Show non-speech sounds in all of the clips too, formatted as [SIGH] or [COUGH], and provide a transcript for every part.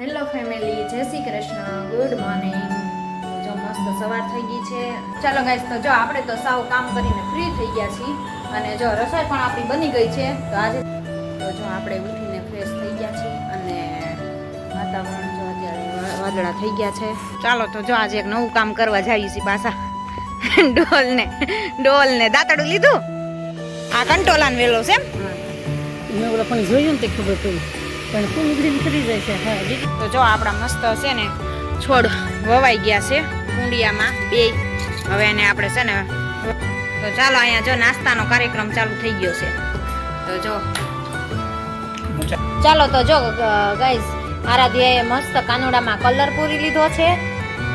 Hello family જય Shri Krishna. Good morning જો મસ્ત સવાર થઈ ગઈ છે. ચાલો ગાઈસ તો જો આપણે તો સાવ કામ કરીને ફ્રી થઈ ગયા છીએ. અને જો રસોઈ પણ આપણી બની ગઈ છે, તો આજે તો જો આપણે ઉઠીને ફ્રેશ થઈ ગયા છીએ અને વાતાવરણ જો અત્યારે વાદળા થઈ ગયા છે. ચાલો, તો જો આજે એક નવું કામ કરવા જઈએ છીએ પાછા. ડોલ ને ડોલ ને દાંતડું લીધું. આ કંટોલાન વેલો છે એમ. મેં ઓલા પણ જોયું ને તે ખબર પડી. પણ ફૂલ ઉઘડી નીકળી જાય છે. હા તો જો આપણા મસ્ત છે ને છોડ વવાઈ ગયા છે કુંડિયામાં બે. હવે એને આપણે છે ને તો ચાલો અહીંયા જો નાસ્તાનો કાર્યક્રમ ચાલુ થઈ ગયો છે. તો જો. ચાલો તો જો ગાઈઝ આરાધ્યાએ મસ્ત કાનુડામાં કલર પૂરી લીધો છે.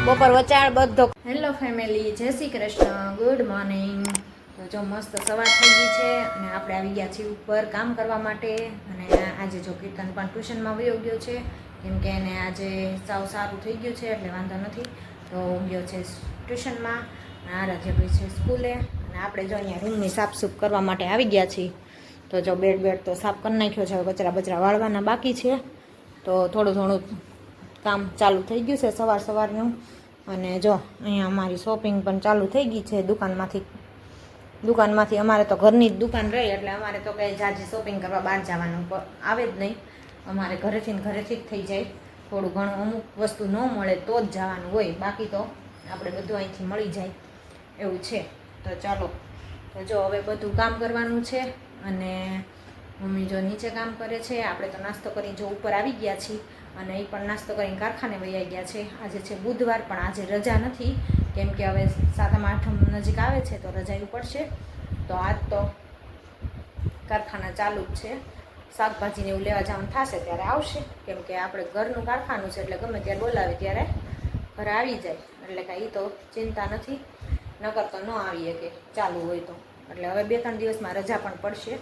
બપોર વચાળ બધો હેલો ફેમિલી જય શ્રી કૃષ્ણ ગુડ મોર્નિંગ. જો મસ્ત સવાર થઈ ગઈ છે અને આપણે આવી ગયા છીએ ઉપર કામ કરવા માટે. અને આજે જો કીર્તન પણ ટ્યુશનમાં વયો ગયો છે. કેમ કે એને આજે સાવ સારું થઈ ગયું છે એટલે વાંધો નથી. તો ગયો છે ટ્યુશનમાં. આરાધ્ય ભાઈ છે સ્કૂલે. અને આપણે જો અહીંયા રૂમની સાફસૂફ કરવા માટે આવી ગયા છીએ. તો જો બેડ બેડ તો સાફ કરી નાખ્યો છે. કચરા બચરા વાળવાના બાકી છે. તો થોડું થોડું કામ ચાલુ થઈ ગયું છે સવાર સવારનું. અને જો અહીંયા અમારી શોપિંગ પણ ચાલુ થઈ ગઈ છે દુકાનમાંથી. દુકાનમાંથી અમારે તો ઘરની જ દુકાન રહી, એટલે અમારે તો કંઈ જાજી શોપિંગ કરવા બહાર જવાનું આવે જ નહીં. અમારે ઘરેથી ને ઘરેથી જ થઈ જાય. થોડું ઘણું અમુક વસ્તુ ન મળે તો જ જવાનું હોય. બાકી તો આપણે બધું અહીંથી મળી જાય. એવું છે. તો ચાલો. તો જો હવે બધું કામ કરવાનું છે અને મમ્મી જો નીચે કામ કરે છે. આપણે તો નાસ્તો કરીને જો ઉપર આવી ગયા છીએ અને એ પણ નાસ્તો કરીને કારખાને વૈયા ગયા છે. આજે છે બુધવાર, પણ આજે રજા નથી. કેમ કે હવે સાતમ, આઠમ નજીક આવે છે તો રજા એવું પડશે તો આજ તો કારખાના ચાલુ જ છે. શાકભાજીને એવું લેવા જવાનું થશે ત્યારે આવશે. કેમ કે આપણે ઘરનું કારખાનું છે એટલે ગમે ત્યારે બોલાવે ત્યારે ઘરે આવી જાય. એટલે કાંઈ એ તો ચિંતા નથી. નકર તો ન આવીએ કે ચાલુ હોય તો. એટલે હવે બે ત્રણ દિવસમાં રજા પણ પડશે.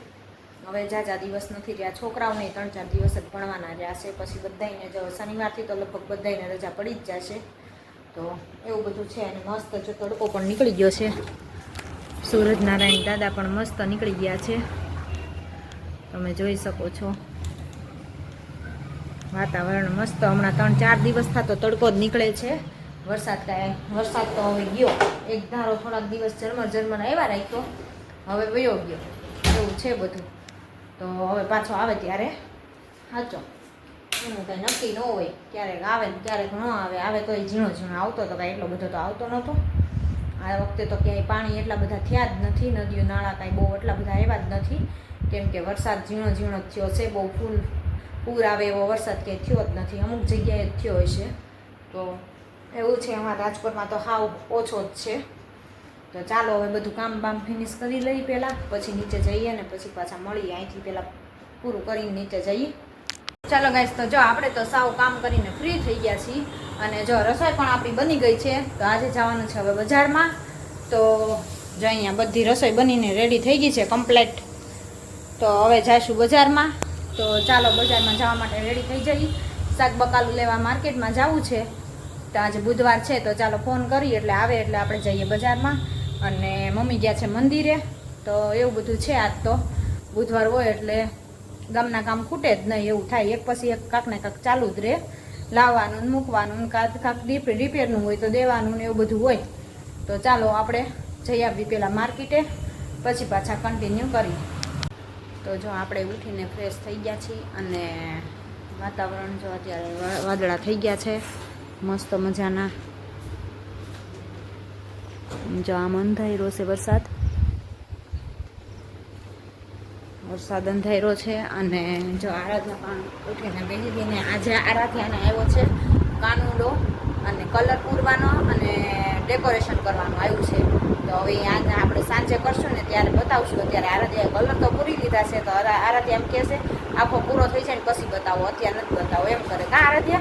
હવે જાજા દિવસ નથી રહ્યા. છોકરાઓને ત્રણ ચાર દિવસ જ ભણવાના રહ્યા છે. પછી બધાને જો શનિવારથી તો લગભગ બધાને રજા પડી જ જશે. તો એવું બધું છે અને મસ્ત જો તડકો પણ નીકળી ગયો છે. સૂરજનારાયણ દાદા પણ મસ્ત નીકળી ગયા છે. તમે જોઈ શકો છો. વાતાવરણ મસ્ત. હમણાં ત્રણ ચાર દિવસ થતો તડકો જ નીકળે છે. વરસાદ કાંઈ, વરસાદ તો હવે ગયો. એક ધારો થોડાક દિવસ ઝરમર ઝરમર આવ્યા રાખ્યો. હવે વયો ગયો. એવું છે બધું. તો હવે પાછો આવે ત્યારે. સાચો એનું કંઈ નક્કી ન હોય, ક્યારેક આવે ક્યારેક ન આવે આવે તો એ ઝીણો ઝીણો આવતો તો કાંઈ એટલો બધો તો આવતો નહોતો. આ વખતે તો ક્યાંય પાણી એટલા બધા થયા જ નથી, નદીઓ, નાળા કાંઈ બહુ એટલા બધા આવ્યા જ નથી. કેમ કે વરસાદ ઝીણો ઝીણો થયો છે, બહુ ફૂલ, પૂર આવે એવો વરસાદ ક્યાંય થયો જ નથી, અમુક જગ્યાએ જ થયો હશે. તો એવું છે, અમારા રાજકોટમાં તો હાવ ઓછો જ છે. તો ચાલો હવે બધું કામ બામ ફિનિશ કરી લઈએ પહેલાં, પછી નીચે જઈએ ને પછી પાછા મળીએ, અહીંથી પહેલાં પૂરું કરીને નીચે જઈએ. ચાલો ગાઈસ તો જો આપણે તો સાવ કામ કરીને ફ્રી થઈ ગયા છીએ અને જો રસોઈ પણ આપણી બની ગઈ છે, તો આજે જવાનું છે હવે બજારમાં. તો જો અહીંયા બધી રસોઈ બનીને રેડી થઈ ગઈ છે કમ્પ્લેટ તો હવે જઈશું બજારમાં. તો ચાલો બજારમાં જવા માટે રેડી થઈ જઈએ. શાક બકાલું લેવા માર્કેટમાં જવું છે. તો આજે બુધવાર છે, તો ચાલો ફોન કરીએ, એટલે આવે એટલે આપણે જઈએ બજારમાં. અને મમ્મી ગયા છે મંદિરે. તો એવું બધું છે આજ તો. બુધવાર હોય એટલે ગામના કામ ખૂટે જ નહીં, એવું થાય. એક પછી એક કાંક ને કાંક ચાલુ જ રહે. લાવવાનું ને મૂકવાનું ને કાંક કાંક રિપેર રિપેરનું હોય તો દેવાનું ને એવું બધું હોય. તો ચાલો આપણે જઈ આવી પહેલાં માર્કેટે, પછી પાછા કન્ટિન્યુ કરીએ. તો જો આપણે ઉઠીને ફ્રેશ થઈ ગયા છીએ અને વાતાવરણ જો અત્યારે વાદળા થઈ ગયા છે. મસ્ત મજાના. જો આમ અંધાર્યો છે વરસાદ. વરસાદ અંધાર્યો છે અને જો આરાધના પણ ઉઠીને બેસી ગઈને આજે આરાધ્યાને આવ્યો છે કાનુડો અને કલર પૂરવાનો અને ડેકોરેશન કરવાનું આવ્યું છે. તો હવે આજે આપણે સાંજે કરશું ને ત્યારે બતાવશું. અત્યારે આરાધ્યાએ કલર તો પૂરી લીધા છે તો આરા- આરાધ્યા એમ કહેશે આખો પૂરો થઈ જાય ને પછી બતાવો, અત્યારે નથી બતાવો. એમ કરે, કા આરાધ્યા?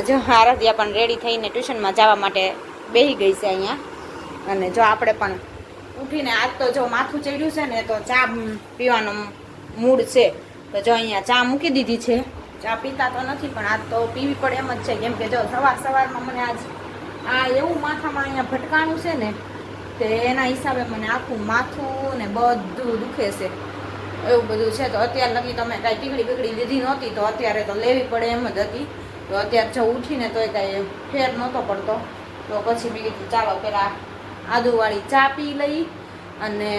જો આરાધ્યા પણ રેડી થઈને ટ્યુશનમાં જવા માટે બેસી ગઈ છે અહીંયા. અને જો આપણે પણ ઉઠીને આજ તો જો માથું ચડ્યું છે ને, તો ચા પીવાનો મૂડ છે. તો જો અહીંયા ચા મૂકી દીધી છે. ચા પીતા તો નથી, પણ આજ તો પીવી પડે એમ જ છે. કેમ કે જો સવાર સવારમાં મને આજ આ એવું માથામાં અહીંયા ભટકાણું છે ને, તે એના હિસાબે મને આખું માથું ને બધું દુખે છે. એવું બધું છે. તો અત્યારે લગી તમે કાંઈ ટીકડી બીકડી લીધી નહોતી, તો અત્યારે તો લેવી પડે એમ જ હતી. તો અત્યારે જો ઉઠીને તોય કાંઈ ફેર નહોતો પડતો. તો પછી કીધું ચાલો પેલા આદુવાળી ચા પી લઈ અને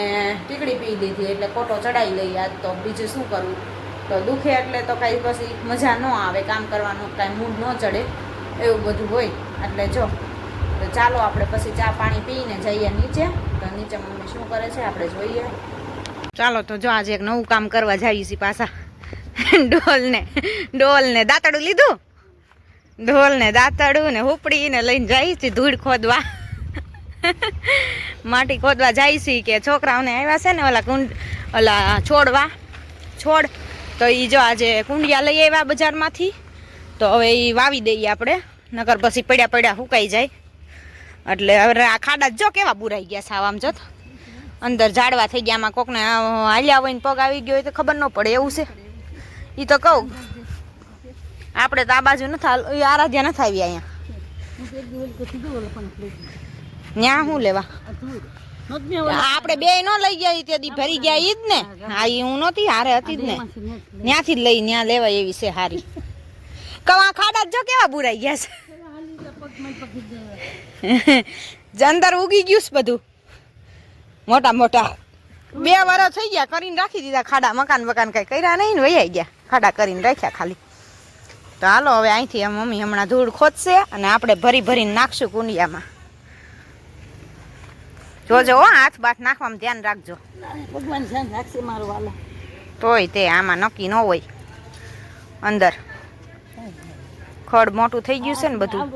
ટીકડી પી દીધી, એટલે કોટો ચડાવી લઈ આજ તો. બીજું શું કરવું તો દુખે એટલે તો કાંઈ પછી મજા ન આવે, કામ કરવાનું કાંઈ મૂડ ન ચડે. એવું બધું હોય, એટલે જો. તો ચાલો આપણે પછી ચા પાણી પીને જઈએ નીચે. તો નીચે મમ્મી શું કરે છે? આપણે જોઈએ. ચાલો તો જો આજે એક નવું કામ કરવા જઈએ છીએ પાછા. ડોલને ડોલને દાંતડું લીધું? ઢોલ ને દાંતડું ને હુપડી ને લઈને જાય છે ધૂળ ખોદવા. [LAUGHS] માટી ખોદવા જાય છે કે છોકરાઓને આવ્યા છે ને ઓલા કુંડ, ઓલા છોડવા, છોડ. તો એ જો આજે કુંડિયા લઈ આવ્યા બજારમાંથી. તો હવે એ વાવી દઈએ આપણે, નકર પછી પડ્યા પડ્યા સુકાઈ જાય. એટલે હવે આ ખાડા જ કેવા બુરાઈ ગયા સાવ આમ જો અંદર ઝાડવા થઈ ગયા, આમાં કોકને હાલ્યા હોય ને પગ આવી ગયો હોય તો ખબર ન પડે, એવું છે. એ તો કહું. આપણે તો આ બાજુ નથી આરાધ્યા નથી આવી અહીંયા. ત્યાં શું લેવા? આપણે બે નો લઈ ગયા ઈ ફરી ગયા ઈ જ ને. હા એ હું નહોતી હારે હતી જ ને. ત્યાંથી જ લઈ ત્યાં લેવાય એવી છે હારી. કવા ખાડા જ કેવા બુરાઈ ગયા છે. અંદર ઉગી ગયું છે બધું. મોટા મોટા. બે વર્ષ થઈ ગયા કરીને રાખી દીધા ખાડા, મકાન મકાન કઈ કર્યા નહીં ને વૈયા ગયા. ખાડા કરીને રાખ્યા ખાલી. તો હાલો, હવે અહીંથી મમ્મી હમણાં ધૂળ ખોદશે અને આપણે ભરી ભરીને નાખશું કુંડિયામાં. જોજો હાથ બાથ નાખવામાં ધ્યાન રાખજો. ભગવાન ધ્યાન રાખશે મારો વાલો. તોય તે આમાં નક્કી ન હોય. અંદર. ખડ મોટું થઈ ગયું છે ને બધું.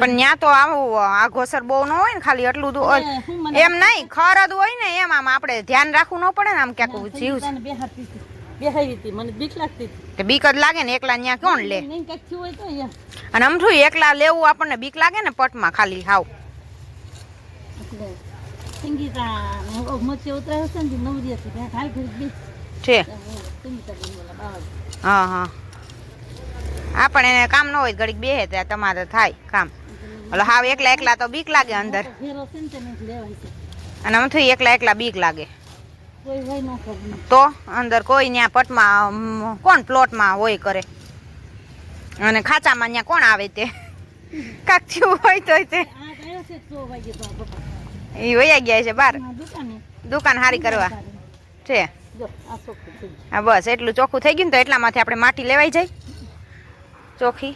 પણ ત્યાં તો આવું આ ઘોસર બહુ ન હોય ને ખાલી એટલું એમ નહીં ખરદ હોય ને એમ આમ આપણે ધ્યાન રાખવું ન પડે ને આમ ક્યાંક જીવ છે. મને બીક લાગતી બીક જ લાગે ને એકલા ત્યાં કોણ લે? અને અમથું એકલા લેવું આપણને બીક લાગે ને પટમાં ખાલી હાવ. એટલે સંગીતા મચ્છે ઉતરાયો છે ને નવરી હતી ત્યાં હાલ ઘડી બી છે. સંગીતા બેન બોલા બાવા હા હા. આપણે એને કામ ન હોય ઘડીક બેહે ત્યાં તમારે થાય કામ. હાવ એકલા એકલા તો બીક લાગે અંદર. અને આમ થઈ એકલા એકલા બીક લાગે. તો અંદર કોઈ ત્યાં પટમાં કોણ પ્લોટમાં હોય કરે? અને ખાચામાં ત્યાં કોણ આવે તે? [LAUGHS] કાક થયું હોય તે. તો એ વયા ગયા છે બહાર. દુકાન સારી કરવા. છે. થઈ. હા બસ એટલું ચોખ્ખું થઈ ગયું ને તો એટલામાંથી આપણે માટી લેવાઈ જાય. ચોખ્ખી.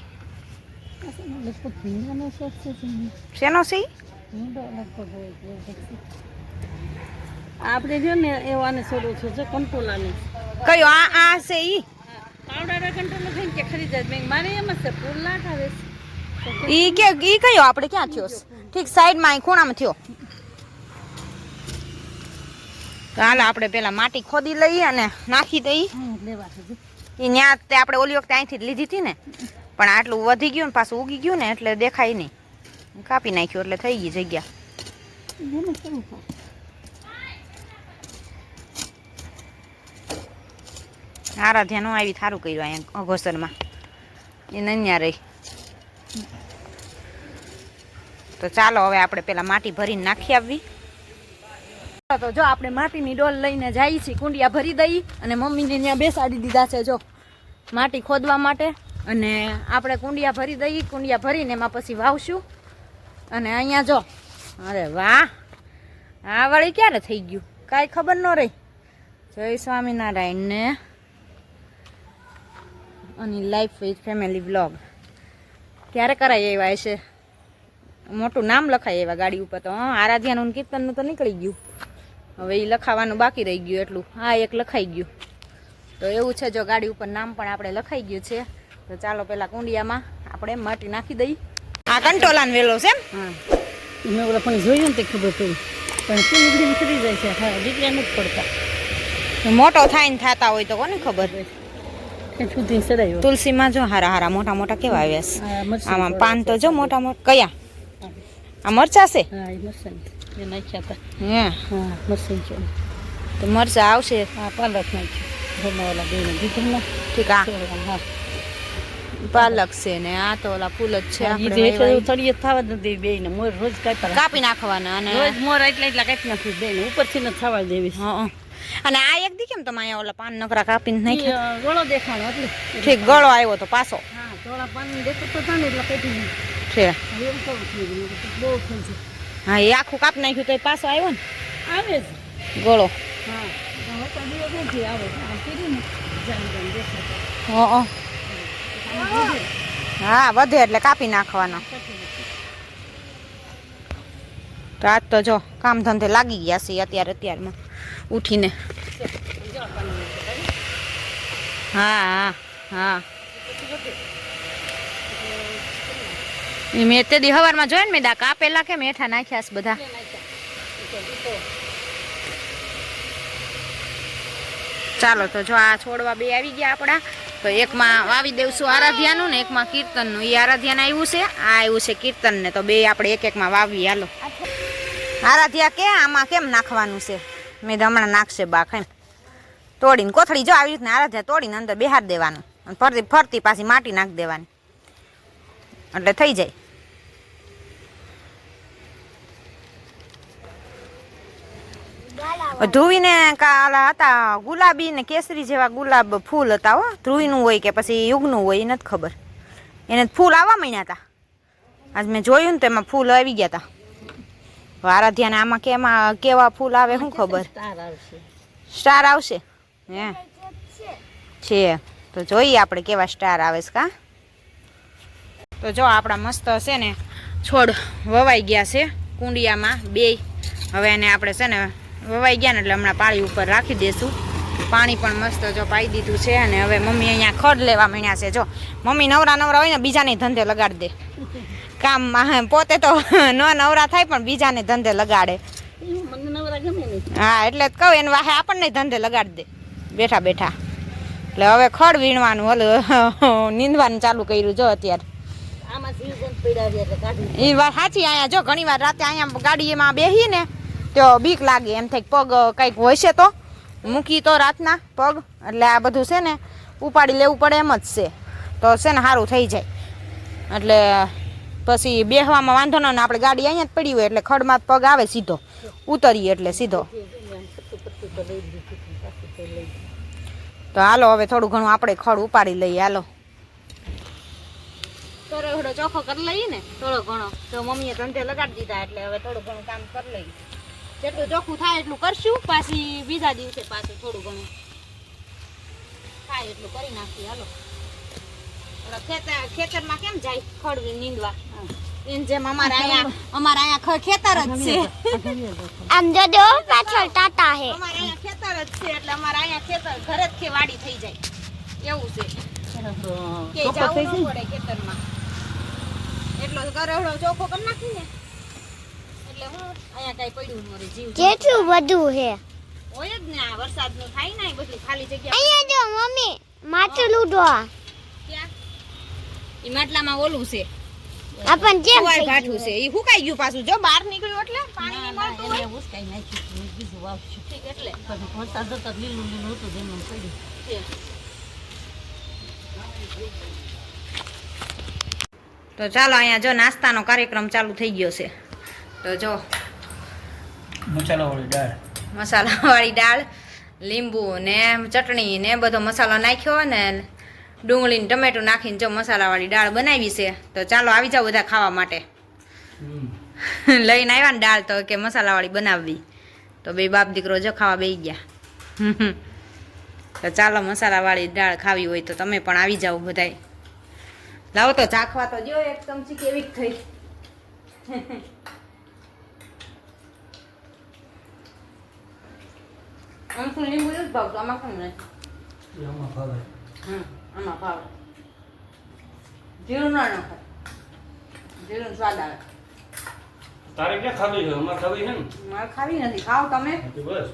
જીની. શેનો સી આપણે જો ને એવો આને છોડવું છે જો કંટોલાને. કયો આ આ છે ઈ? પાવડાના કંટોલો થઈને કે ખરીદાય મેં મારે એમ છે ફૂલ ના ખાવે ઈ કે ઈ કયો? આપણે ક્યાં થયો? ઠીક સાઈડમાં ખૂણામાં થયો. હાલો આપણે પેલા માટી ખોદી લઈએ અને નાખી દઈએ. એ ત્યાં તે આપણે ઓલી વખતે અહીંથી જ લીધી હતી ને પણ આટલું વધી ગયું ને પાછું ઉગી ગયું ને એટલે દેખાય નહીં કાપી નાખ્યું એટલે થઈ ગઈ જગ્યા. સારા ધ્યાન આવી સારું કર્યું અહીંયા અઘોસરમાં. એ નન્યા રહી. તો ચાલો હવે આપણે પેલા માટી ભરીને નાખી આવવી તો જો આપણે માટીની ડોલ લઈને જઈએ છીએ, કુંડિયા ભરી દઈ અને મમ્મીને ત્યાં બેસાડી દીધા છે જો માટી ખોદવા માટે. અને આપણે કુંડિયા ભરી દઈએ કુંડિયા ભરીને એમાં પછી વાવશું. અને અહીંયા જો, અરે વાહ! આ વળી ક્યારે થઈ ગયું? કાંઈ ખબર ન રહી. જય સ્વામિનારાયણને. અને લાઈફ વિથ ફેમિલી વ્લોગ ક્યારે કરાય એવા છે મોટું નામ લખાય એવા ગાડી ઉપર તો આરાધ્યાનું કીર્તનનું તો નીકળી ગયું. હવે એ લખાવાનું બાકી રહી ગયું એટલું. હા એક લખાઈ ગયું. તો એવું છે જો ગાડી ઉપર નામ પણ આપણે લખાઈ ગયું છે તો ચાલો પેલા કુંડિયામાં આપણે માટી નાખી દઈ. આ કંટોલાન વેલો છે એમ. હા. મેં ઓલા પણ જોયું ને તે ખબર પડી. પણ શું નીકળી નીકળી જાય છે? હા દીકરા નથી પડતા. મોટો થાય ને થતા હોય તો કોને ખબર? તુલસીમાં જો હારા હારા મોટા મોટા કેવા આવ્યા છે? આમાં પાન તો જો મોટા મોટા કયા? આ મરચા છે? હા એ મરચાં એ નાખ્યા હતા. હે? હા મરચાં છે. તો મરચા આવશે? હા પાલક નાખ્યું. ઘરમાં બેને દીધું ને. ઠીક હા. પાલક છે ને આ તો ઓલા ફૂલ જ છે આપણે. તળિયે થવા નથી બે ને મોર રોજ કાપી કાપી નાખવાના અને રોજ મોર એટલે એટલા કાપી નાખ્યું બે ને ઉપરથી ને થવા દેવી. હા અને આ એક દી કેમ તમે અહીંયા ઓલા પાન નકરા કાપીને નાખ્યા? ગળો દેખાણો એટલે. ઠીક ગળો આવ્યો તો પાછો. હા છે. હા એ આખું કાપ નાખ્યું તો પાછો આવ્યો ને? આવે જ. ગળો. હા. વધે. હા વધે એટલે કાપી નાખવાનો. તો આજ તો જો કામ ધંધે લાગી ગયા છે અત્યારે અત્યારમાં. ઉઠીને. હા હા હા. મેં તે દી હવારમાં જોયા ને મેં દા કાપેલા કે મેઠા નાખ્યા છે બધા. ચાલો તો જો આ છોડવા બે આવી ગયા આપણા. તો એકમાં વાવી દેવશું આરાધ્યાનું ને એકમાં કીર્તનનું. એ આરાધ્યાન આવ્યું છે, આ આવ્યું છે કીર્તનને. તો બે આપણે એક એકમાં વાવી હાલો. આરાધ્યા કે, આમાં કેમ નાખવાનું છે? મેં હમણાં નાખશે બા એમ. તોડીને કોથળી જો આવી રીતના આરાધ્યા તોડીને અંદર બેહાર દેવાનું. અને ફરતી ફરતી પાછી માટી નાખી દેવાની. એટલે થઈ જાય. ધ્રુવીને કાલા હતા ગુલાબી ને કેસરી જેવા ગુલાબ ફૂલ હતા હો. ધ્રુવીનું હોય કે પછી યુગનું હોય એ નથી ખબર. એને ફૂલ આવવા માંડ્યા હતા આજ મેં જોયું ને તો એમાં ફૂલ આવી ગયા હતા આરાધ્યાને આમાં કેમાં કેવા ફૂલ આવે શું ખબર? સ્ટાર આવશે? હે? છે. તો જોઈએ આપણે કેવા સ્ટાર આવે છે કા? તો જો આપણા મસ્ત છે ને છોડ વવાઈ ગયા છે કુંડિયામાં બે. હવે એને આપણે છે ને વવાઈ ગયા ને એટલે હમણાં પાણી ઉપર રાખી દઈશું પાણી પણ મસ્ત જો પાઈ દીધું છે અને હવે મમ્મી અહીંયા ખડ લેવા માંડ્યા છે. જો મમ્મી નવરા નવરા હોય ને બીજાને ધંધે લગાડી દે. કામમાં પોતે તો ન નવરા થાય પણ બીજાને ધંધે લગાડે. હા એટલે કહું એને વાહે આપણને ધંધે લગાડી દે. બેઠા બેઠા. એટલે હવે ખડ વીણવાનું હલ નીંદવાનું ચાલુ કર્યું જો અત્યારે. એ વાત સાચી અહીંયા જો ઘણી વાર રાતે અહીંયા ગાડીમાં બેસીએ ને તો બીક લાગે, એમ થાય પગ કંઈક હોય છે તો. મૂકી તો રાતના પગ, એટલે આ બધું છે ને, ઉપાડી લેવું પડે એમ જ છે. તો છે ને સારું થઈ જાય. એટલે પછી બેસવામાં વાંધો ન આપણે ગાડી અહીંયા જ પડી હોય, એટલે ખડમાં પગ આવે સીધો. ઉતરીએ એટલે સીધો. તો હાલો, હવે થોડું ઘણું આપણે ખડ ઉપાડી લઈએ, હાલો. ચોખ્ખો કરી લઈએ ને, થોડો ઘણો. તો મમ્મીએ ધંધે લગાડી દીધા, એટલે હવે થોડું ઘણું કામ કરી લઈએ. જેટલું ચોખ્ખું થાય એટલું કરશું પાછી બીજા દિવસે પાછું થોડું ઘણું થાય એટલું કરી નાખીએ હાલો. ખેતર ખેતરમાં કેમ જાય ખડ નીંદવા? એમ જેમ અમારે અહીંયા અમારે અહીંયા ખેતર જ છે. આમ જો પાછળ ટાટા હે. અમારે અહીંયા ખેતર જ છે એટલે અમારે અહીંયા ખેતર ઘરે જ ખેવાડી થઈ જાય. એવું છે. કે જાવું ન પડે ખેતરમાં. એટલો ગરહડો ચોખ્ખો કરી નાખી ને એટલે હું અહીંયા કઈ પડ્યું ન જીવ કેટલું બધું હે હોય જ ને આ વરસાદનું થાય ને બધું ખાલી જગ્યા. અહીંયા જો મમ્મી માટલું ડો ક્યાં? ઈ માટલામાં ઓલું છે. આપણ જેમ થઈ ભાઠું છે. ઈ હુકાઈ ગયું પાછું. જો બહાર નીકળ્યું એટલે પાણી ની મળતું હોય. એને ઉસકાઈ નાખ્યું બીજું વાવશું ઠીક એટલે. પછી વરસાદ તો લીલું લીલું હતું જેમ પડ્યું. તો ચાલો અહીંયા જો નાસ્તાનો કાર્યક્રમ ચાલુ થઈ ગયો છે. તો જો. મસાલાવાળી દાળ. મસાલાવાળી દાળ લીંબુ ને ચટણી ને બધો મસાલો નાખ્યો ને ડુંગળી ને ટમેટું નાખીને જો મસાલાવાળી દાળ બનાવી છે તો ચાલો આવી જાઓ બધા ખાવા માટે. [LAUGHS] લઈને આવ્યા ને દાળ તો કે મસાલાવાળી બનાવવી. તો બે બાપ દીકરો જો ખાવા બેસી ગયા. [LAUGHS] તો ચાલો મસાલાવાળી દાળ ખાવી હોય તો તમે પણ આવી જાઓ બધાય. લાવો તો ચાખવા તો જો એક ચમચી કેવી થઈ. [LAUGHS] આમ તો લીંબુ નથી ભાવતું આમાં કેમ નહીં આમાં ભાવે હમ આમાં ભાવે જીરું ના નાખો જીરું સ્વાદ આવે તારે ક્યાં ખાવી છે અમારે ખાવી છે ને મારે ખાવી નથી ખાવ તમે બસ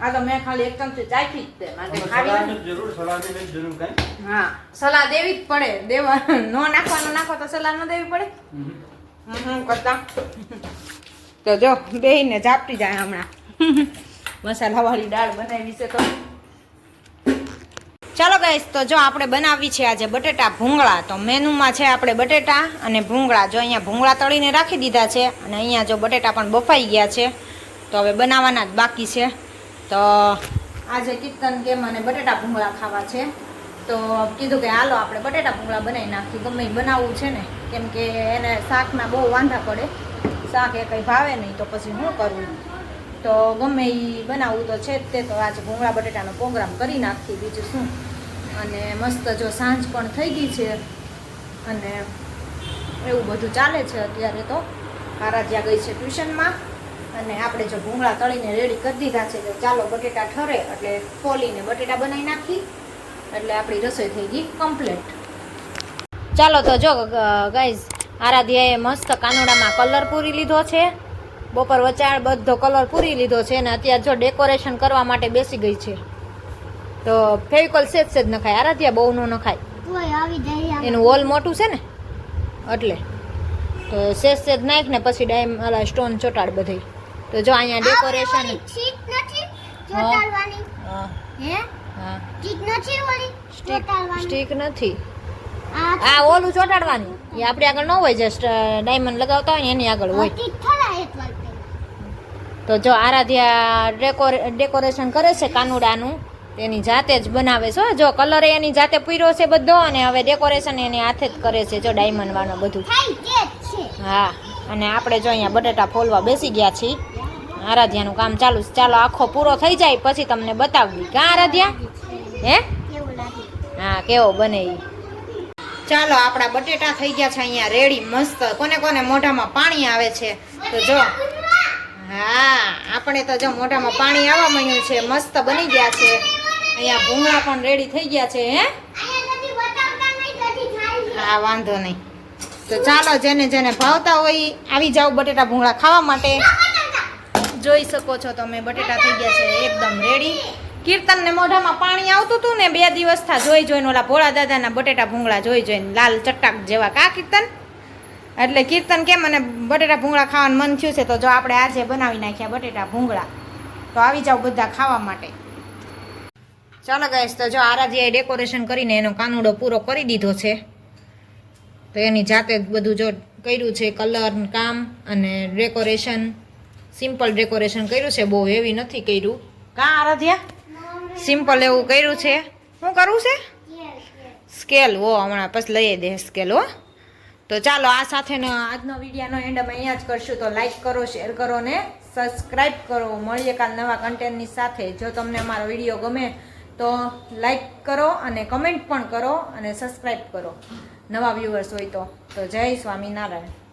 આ તો મેં ખાલી એક ચમચી ચાખી જ તે માટે ખાવી નથી. જરૂર સલાદની નથી જરૂર કાંઈ હા સલાહ દેવી જ પડે દેવા નો નાખવાનો નાખો તો સલાહ ન દેવી પડે હમ. હમ કરતા તો જો બેહીને ઝાપટી જાય હમણાં મસાલાવાળી દાળ બનાવી છે તો. ચાલો ગાઈસ તો જો આપણે બનાવી છે આજે બટેટા ભૂંગળા, તો મેનુમાં છે આપણે બટેટા અને ભૂંગળા. જો અહીંયા ભૂંગળા તળીને રાખી દીધા છે અને અહીંયા જો બટેટા પણ બફાઈ ગયા છે, તો હવે બનાવવાના જ બાકી છે. તો આજે કીર્તન કેમ મને બટેટા ભૂંગળા ખાવા છે. તો કીધું કે હાલો આપણે બટેટા ભૂંગળા બનાવી નાખી ગમે બનાવવું છે ને, કેમ કે એને શાકના બહુ વાંધા પડે. શાક એ કંઈ ભાવે નહીં, તો પછી શું કરવું તો ગમે એ બનાવવું તો છે જ તે, તો આજે ભૂંગળા બટેટાનો પ્રોગ્રામ કરી નાખી બીજું શું. અને મસ્ત જો સાંજ પણ થઈ ગઈ છે અને એવું બધું ચાલે છે અત્યારે તો. આરાધ્યા ગઈ છે ટ્યુશનમાં અને આપણે જો ભૂંગળા તળીને રેડી કરી દીધા છે, તો ચાલો બટેટા ઠરે એટલે ફોલીને બટેટા બનાવી નાખી. એટલે આપણી રસોઈ થઈ ગઈ કમ્પ્લીટ ચાલો તો જો ગાઈઝ, આરાધ્યાએ મસ્ત કાનોડામાં કલર પૂરી લીધો છે. બપોર વચાળ બધો કલર પૂરી લીધો છે અને અત્યારે જો ડેકોરેશન કરવા માટે બેસી ગઈ છે. તો ફેવિકોલ સેજ સેજ નખાય આરાધ્યા બહુ ન નખાય એનું વોલ મોટું છે ને એટલે. તો સેજ સેજ નાખ ને પછી ડાયમ આલા સ્ટોન ચોટાડ બધે. તો જો અહીંયા ડેકોરેશન સ્ટીક નથી. આ ઓલું ચોટાડવાની. એ આપણી આગળ ન હોય જસ્ટ ડાયમંડ લગાવતા હોય ને એની આગળ હોય. તો જો આરાધ્યા ડેકોરે ડેકોરેશન કરે છે કાનુડાનું તેની જાતે જ બનાવે છે. હો. જો કલર એની જાતે પૂર્યો છે બધો અને હવે ડેકોરેશન એની હાથે જ કરે છે જો ડાયમંડ બધું. હા અને આપણે જો અહીંયા બટેટા ફોલવા બેસી ગયા છીએ. આરાધ્યાનું કામ ચાલુ છે. ચાલો આખો પૂરો થઈ જાય પછી તમને બતાવવી કાં આરાધ્યા? હે? હા કેવો બને એ ચાલો આપણા બટેટા થઈ ગયા છે અહીંયા રેડી મસ્ત. કોને કોને મોઢામાં પાણી આવે છે તો જો. હા, આપણે તો જો મોઢામાં પાણી આવવા માંડ્યું છે, મસ્ત બની ગયા છે. અહીંયા ભૂંગળા પણ રેડી થઈ ગયા છે, હે? હા, વાંધો નહીં. તો ચાલો, જેને જેને ભાવતા હોય, આવી જાઓ બટેટા ભૂંગળા ખાવા માટે. જોઈ શકો છો તમે, બટેટા થઈ ગયા છે, એકદમ રેડી કીર્તન ને મોઢામાં પાણી આવતું હતું ને, બે દિવસ થા જોઈ જોઈને ઓલા ભોળા દાદાના બટેટા ભૂંગળા જોઈ જોઈને લાલ ચટાક જેવા કા કીર્તન? એટલે કીર્તન કેમ મને બટેટા ભૂંગળા ખાવાનું મન થયું છે તો જો આપણે આજે બનાવી નાખ્યા બટેટા ભૂંગળા તો આવી જાઓ બધા ખાવા માટે. ચાલો ગાઈશ તો જો આરાધ્યાએ ડેકોરેશન કરીને એનો કાનુડો પૂરો કરી દીધો છે. તો એની જાતે જ બધું જો કર્યું છે કલર કામ અને ડેકોરેશન સિમ્પલ ડેકોરેશન કર્યું છે બહુ હેવી નથી કર્યું. કાં આરાધ્યા? સિમ્પલ એવું કર્યું છે. શું કરવું છે? સ્કેલ હો હમણાં પછી લઈ દે સ્કેલ હો તો ચાલો આ સાથેનો આજનો વિડીયોનો એન્ડ અમે અહીંયા જ કરશું. તો લાઈક કરો શેર કરો ને સબસ્ક્રાઈબ કરો. મળીએ કાલ નવા કન્ટેન્ટની સાથે. જો તમને અમારો વીડિયો ગમે તો લાઈક કરો અને કમેન્ટ પણ કરો અને સબસ્ક્રાઈબ કરો. નવા વ્યૂવર્સ હોય તો. તો જય સ્વામિનારાયણ.